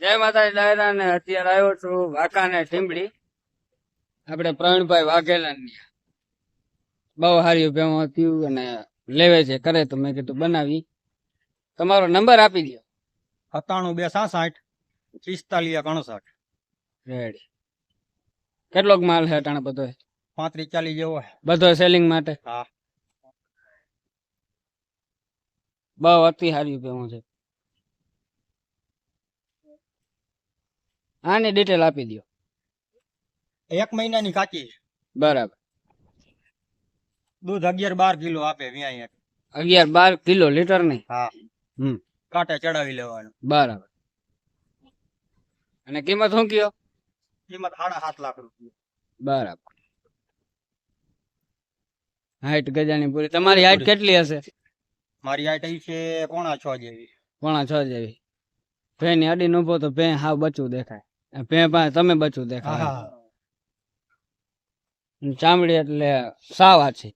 જય માતાજી ડાયરા ને અત્યારે આવ્યો છું વાંકા ને ટીમડી આપણે પ્રવીણભાઈ વાઘેલા બહુ સારી ભેમો થયું અને લેવે છે કરે તો મેં કીધું બનાવી. તમારો નંબર આપી દો સત્તાણું બે સાસઠ પિસ્તાલીસ અણસઠ રેડી કેટલોક માલ છે અટાણે બધો? પાંત્રીસ ચાલીસ જેવો. બધો સેલિંગ માટે? હા. બહુ અતિ સારી ભેમો છે. આની ડિટેલ આપી દો એક મહિનાની કાચી બરાબર. દૂધ અગિયાર બાર કિલો આપે વ્યાય અગિયાર બાર કિલો લીટર નહીં? હા. હમ. કાંટે ચડાવી લેવાનું. બરાબર. અને કિંમત શું કયો? કિંમત સાડા સાત લાખ રૂપિયા. બરાબર. હાઈટ ગજાની પૂરી. તમારી હાઈટ કેટલી હશે? મારી હાઈટ અહીં છે પોણા છ જેવી. પોણા છ જેવી. ભેની અડી ઊભો તો ભે હાવ બચવું દેખાય. ભે તમે બચવું દેખાય ચામડી એટલે સાવ આછી.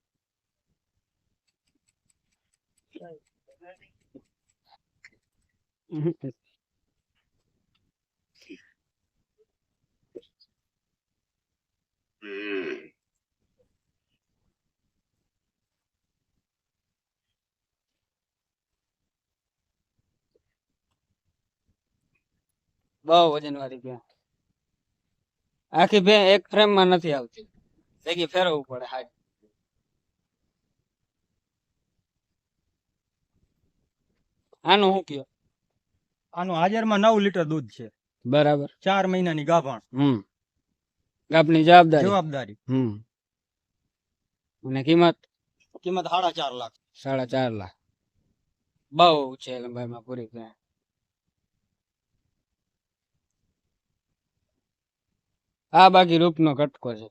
બહુ વજન વાળી ભેં આખી ભેં એક ફ્રેમમાં નથી આવતી. ભેગી ફેરવવું પડે હાથ આનું શું કયો? આનું હાજરમાં નવ લીટર દૂધ છે. બરાબર. ચાર મહિનાની ગાભણ. હમ. આપની જવાબદારી. જવાબદારી. હમ. અને કિંમત? કિંમત સાડા ચાર લાખ. સાડા ચાર લાખ. બહુ છે લંબાઈમાં પૂરી ભેં આ બાકી રૂપનો કટકો છે.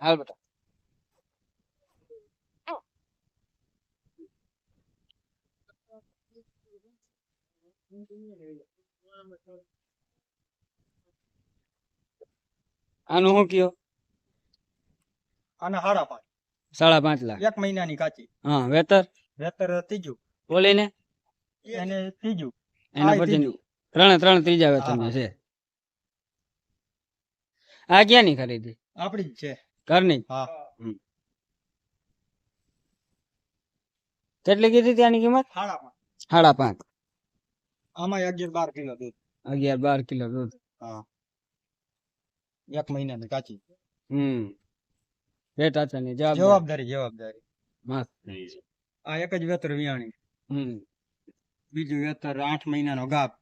હાલ બેટા. આનું શું કયો? આના સાડા પાંચ. સાડા પાંચ લાખ. એક મહિનાની કાચી. હા વેતર? વેતર ત્રીજું. બોલીને? એને ત્રીજું. એના પછી ત્રણે ત્રણ ત્રીજા વેતન છે. આ ક્યાંની ખરીદી? આપણી જ છે. ઘરની? હા. કેટલી કીધી ત્યાંની કિંમત? સાડા પાંચ. આમાં અગિયાર બાર કિલો દૂધ. અગિયાર બાર કિલો દૂધ. હા. એક મહિનાની કાચી. હમ. આચાની જવાબદારી જવાબદારી. મસ્ત. આ એક જ વેતર વિયાણી. હમ. બીજું વેતર આઠ મહિનાનો ગાપ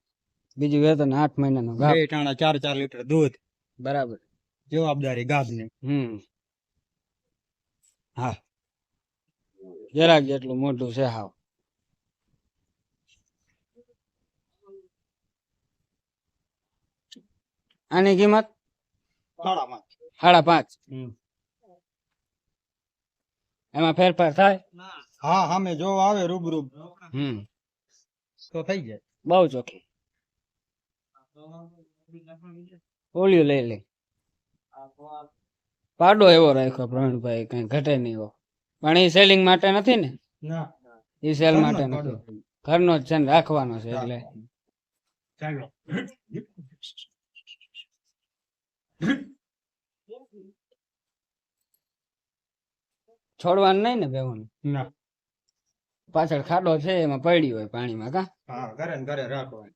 બીજું વેતન આઠ મહિનાનો ગાપ બે ટાણા ચાર ચાર લીટર દૂધ. બરાબર. જવાબદારી ગાભની. હમ. હા. જરાક જેટલું મોટું છે હાવ. આની કિંમત? સાડા પાંચ. એમાં ફેરફાર થાય? હા સામે જો આવે રૂબરૂ હમ. તો થઈ જાય. બહુ ચોખ્ખી ઓલિયું લઈ લે. પાડો એવો રાખ્યો પ્રવીણભાઈ કઈ ઘટે નહીં એવો. પણ એ સેલિંગ માટે નથી ને? એ સેલ માટે નથી. ઘરનો જ છે ને રાખવાનો છે એટલે. ચાલો. છોડવાનું નહીં ને બેવાનું ના. પાછળ ખાડો છે એમાં પડી હોય પાણીમાં કા? હા ઘરે ને ઘરે રાખવાનું.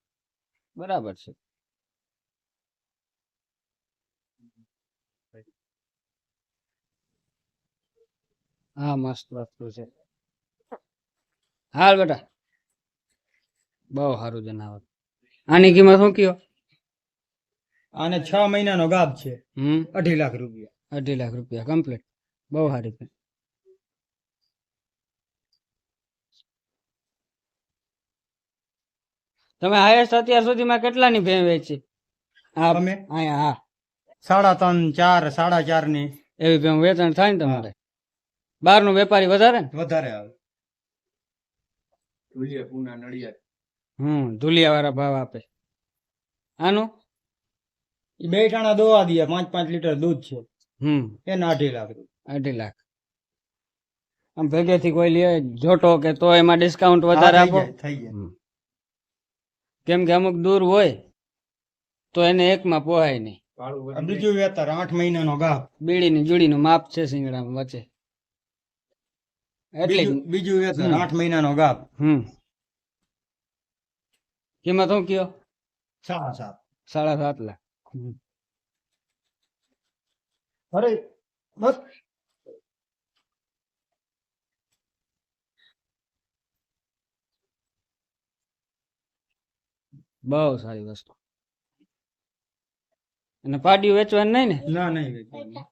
બરાબર છે. હા મસ્ત વસ્તુ છે. હાલ બેટા. બહુ સારું જનાવર. આની કિંમત શું કયો? આને છ મહિનાનો ગાભ છે. હમ. અઢી લાખ રૂપિયા. અઢી લાખ રૂપિયા કમ્પ્લીટ બહુ સારી છે. તમે હાઈએસ્ટ અત્યાર સુધીમાં કેટલાની ભેં વેચી? હા અમે અહીંયા હા. સાડા ત્રણ ચાર સાડા ચારની. એવી ભેં વેચાણ થાય ને તમારે? બહારનું વેપારી વધારે ને? વધારે આવે. ધુલિયા પૂના નડિયાદ. હમ ધુલિયા વાળા ભાવ આપે. આનું? બે ટાણા દોવા દે પાંચ પાંચ લીટર દૂધ છે. હમ. એના અઢી લાખ અઢી લાખ. આમ ભેગેથી કોઈ લે જોટો કે તો એમાં ડિસ્કાઉન્ટ વધારે આપો? થઈ જાય. કેમ કે અમુક દૂર હોય તો એને એકમાં પોહાય નહીં. બીજું વેતર આઠ મહિનાનો ગાભ બીડીની જુડીનું માપ છે સિંગડામાં વચ્ચે. એટલે બીજું બીજું વેતર આઠ મહિનાનો ગાપ. હમ. કિંમત શું કયો? સાડા સાત. સાડા સાત લાખ અરે બસ. બહુ સારી વસ્તુ. અને પાડિયું વેચવાનું નહીં ને? ના નહીં વેચવાનું.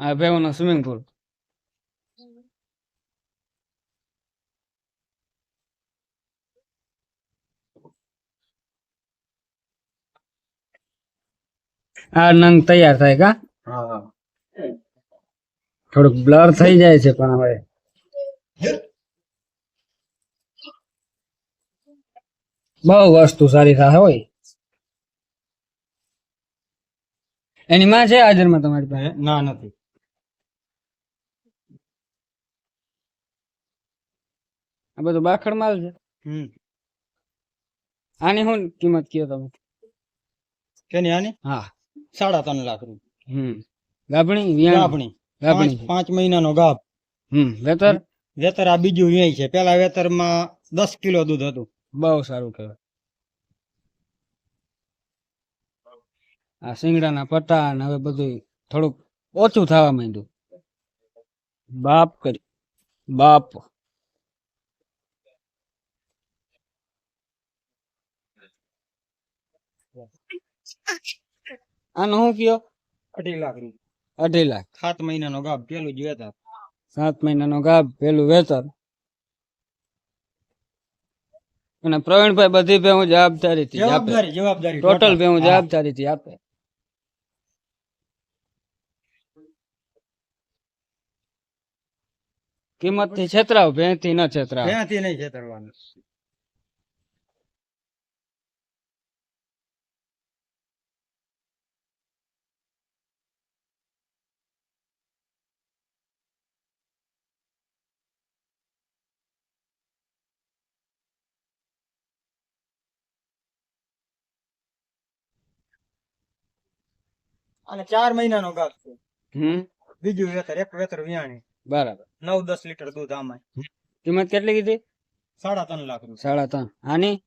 આ ભેવનો સ્વિમિંગ પુલ આ નંગ તૈયાર થાય કા? હા. થોડુંક બ્લર થઈ જાય છે પણ હવે. બહુ વસ્તુ સારી થાય હોય. એની માં છે હાજરમાં તમારી પાસે? ના નથી. આ બધું બાખડ માલ છે. આની શું કિંમત કયો તમે? કેની આની? હા. સાડા ત્રણ લાખ રૂપિયા. હમ. ગાભણી ગાભણી. ગાભણી પાંચ મહિનાનો ગાભ. હમ. વેતર? વેતર આ બીજું વ્યાય છે. પેલા વેતરમાં દસ કિલો દૂધ હતું. બહુ સારું કહેવાય. આ સિંગડાના પટ્ટા અને હવે બધું થોડુંક ઓછું થવા માંડ્યું. બાપ કરી બાપ. આનું શું કયો? અઢી લાખ રૂપિયા. અઢી લાખ. સાત મહિનાનો ગાભ પેલું જ વેતર. સાત મહિનાનો ગાભ પેલું વેતર. અને પ્રવીણભાઈ બધી ભેહું જવાબદારીથી જ આપે. જવાબદારી જવાબદારી ટોટલ. ભેહું હા. જવાબદારીથી આપે. કિંમતથી છેતરાવ ભેંથી ન છેતરાવ. ક્યાંથી નહીં છેતરવાનું. અને ચાર મહિનાનો ગાભ છે. હમ. બીજું વેતર એક વેતર વ્યાણી. બરાબર. નવ દસ લીટર દૂધ આમાં કિંમત કેટલી કીધી? સાડા ત્રણ લાખ રૂપિયા. સાડા ત્રણ. આની?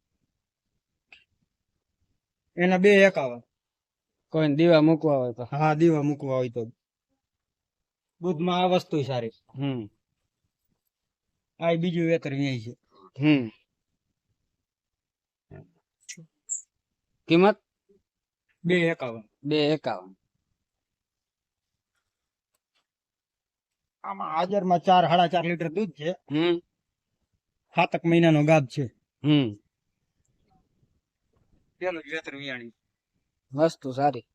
એના બે એકાવન. કોઈ દીવા મૂકવા હોય તો. હા દીવા મૂકવા હોય તો. દૂધમાં આ વસ્તુ સારી. હમ. આ બીજું વેતર વ્યાય છે. હમ. કિંમત? બે એકાવન. બે એકાવન. આમાં હાજરમાં ચાર સાડા ચાર લીટર દૂધ છે. હમ. સાતક મહિનાનો ગાભ છે. હમ. પેલું વેતર વિયાણી. વસ્તુ સારી.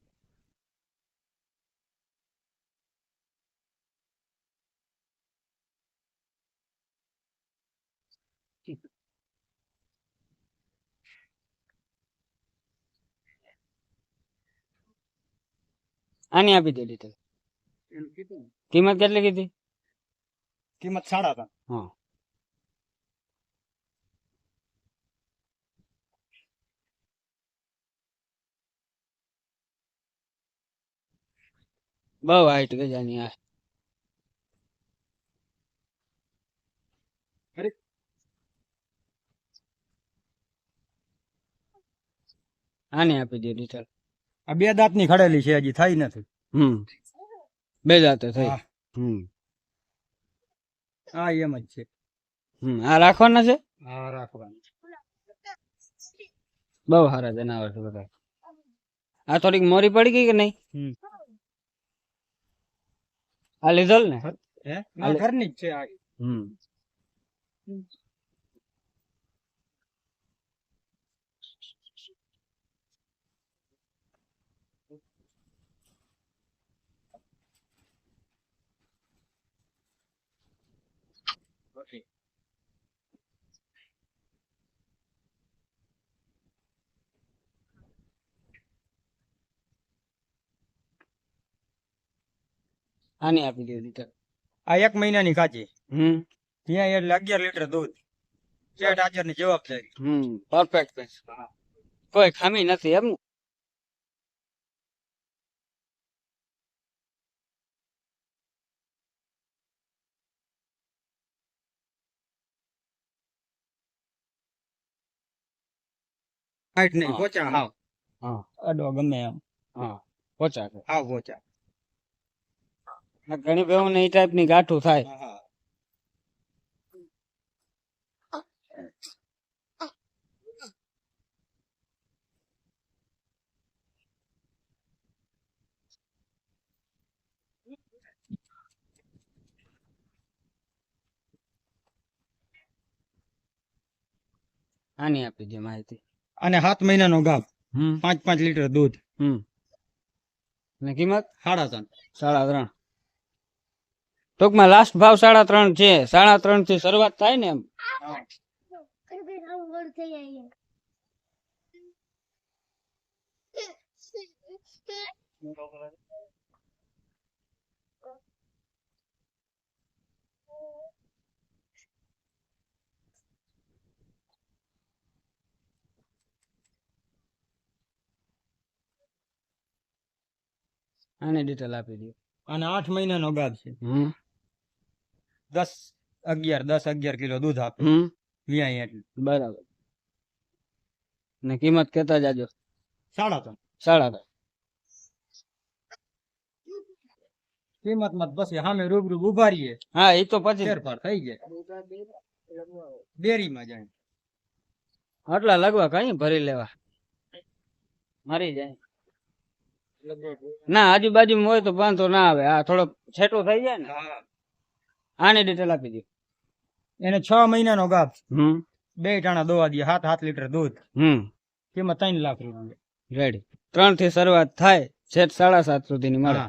આની આપી દે ડિટેલ કિંમત કેટલી કીધી? કિંમત સાડા ત્રણ. હા. બહુ હાઈટ ગજાની આ. આને આની આપી દે ડિટેલ આ બે દાંતની ખડેલી છે હજી થઈ નથી. હમ. બે દાંત થઈ. હમ. હા એમ જ છે. આ રાખવાના છે? હા રાખવાના બહુ સારા જનાવર છે બધા. આ થોડીક મોરી પડી ગઈ કે નહીં? આ લીધો ને? હે? ઘરની જ છે આ. હમ. આની આપી દે લીટર આ એક મહિનાની કાચી હમ. ત્યાં એટલે અગિયાર લીટર દૂધ. શેઠ હાજરની જવાબદારી હમ પરફેક્ટ કોઈ ખામી નથી એમ. ને હાઈટ નહીં. પોચા હા હા. અડો ગમે એમ. હા પોચા હા પોચા ઘણી બેહુ ને એ ટાઈપની ગાંઠું થાય. હા, હા. આની આપી દે માહિતી. અને સાત મહિનાનો ગાભ હમ. પાંચ પાંચ લીટર દૂધ. હમ. ને કિંમત? સાડા ત્રણ. સાડા ત્રણ. ટૂંકમાં લાસ્ટ ભાવ સાડા ત્રણ છે. સાડા ત્રણથી શરૂઆત થાય ને એમ. આને ડિટેલ આપી દો. અને આઠ મહિનાનો ગાભ છે. હમ. દસ અગિયાર દસ અગિયાર કિલો દૂધ આપે. હમ. વ્યાય એટલે. બરાબર. ને કિંમત કેતા જાજો. સાડા ત્રણ. સાડા ત્રણ. કિંમત મત બસ સામે રૂબરૂ ઊભા રહીએ હા એ તો પછી ફેરફાર થઈ જાય. ડેરીમાં જાય. આટલા લગવા કઈ ભરી લેવા? મરી જાય. ના આજુબાજુ હોય તો વાંધો ના આવે. આ થોડો છેટો થઈ જાય ને. હા. આની ડિટેલ આપી દે. એને છ મહિનાનો ગાભ બે ટાણા દોવા દે સાત સાત લીટર દૂધ. હમ. કિંમત ત્રણ લાખ રૂપિયા રેડી ત્રણથી શરૂઆત થાય છે સાડા સાત સુધીની મળે.